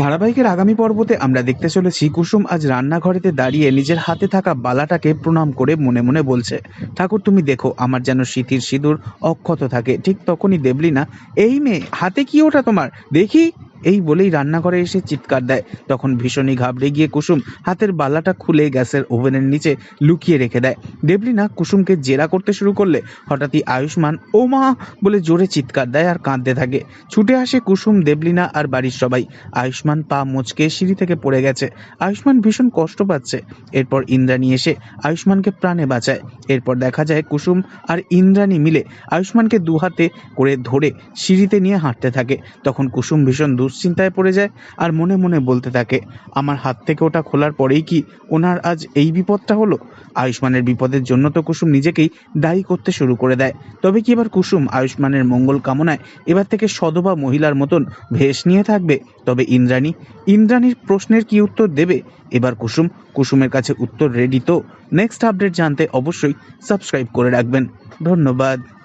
ধারাবাহিকের আগামী পর্বতে আমরা দেখতে চলেছি, কুসুম আজ রান্নাঘরেতে দাঁড়িয়ে নিজের হাতে থাকা বালাটাকে প্রণাম করে মনে মনে বলছে, ঠাকুর, তুমি দেখো, আমার যেন স্মৃতির সিঁদুর অক্ষত থাকে, ঠিক তখনই দেবলিনা, এই মেয়ে, হাতে কি ওটা তোমার? দেখি। এই বলেই রান্নাঘরে এসে চিৎকার দেয়। তখন ভীষণই ঘাবড়ে গিয়ে কুসুম হাতের বালাটা খুলে গ্যাসের ওভেনের নিচে লুকিয়ে রেখে দেয়। দেবলিনা কুসুমকে জেরা করতে শুরু করলে হঠাৎই আয়ুষ্মান, ও মা! বলে জোরে চিৎকার দেয় আর কাঁদতে থাকে। ছুটে আসে কুসুম, দেবলিনা আর বাড়ির সবাই। আয়ুষ্মান পা মুচকে সিঁড়ি থেকে পড়ে গেছে। আয়ুষ্মান ভীষণ কষ্ট পাচ্ছে। এরপর ইন্দ্রাণী এসে আয়ুষ্মানকে প্রাণে বাঁচায়। এরপর দেখা যায় কুসুম আর ইন্দ্রাণী মিলে আয়ুষ্মানকে দুহাতে করে ধরে সিঁড়িতে নিয়ে হাঁটতে থাকে। তখন কুসুম ভীষণ দুশ্চিন্তায় পড়ে যায় আর মনে মনে বলতে থাকে, আমার হাত থেকে ওটা খোলার পরেই কি ওনার আজ এই বিপদটা হলো? আয়ুষ্মানের বিপদের জন্য তো কুসুম নিজেকেই দায়ী করতে শুরু করে দেয়। তবে কি এবার কুসুম আয়ুষ্মানের মঙ্গল কামনায় এবার থেকে সদবা মহিলার মতন ভেষ নিয়ে থাকবে? তবে ইন্দ্রাণী, ইন্দ্রাণীর প্রশ্নের কি উত্তর দেবে? এবার কুসুম, কুসুমের কাছে উত্তর রেডি তো। নেক্সট আপডেট জানতে অবশ্যই সাবস্ক্রাইব করে রাখবেন। ধন্যবাদ।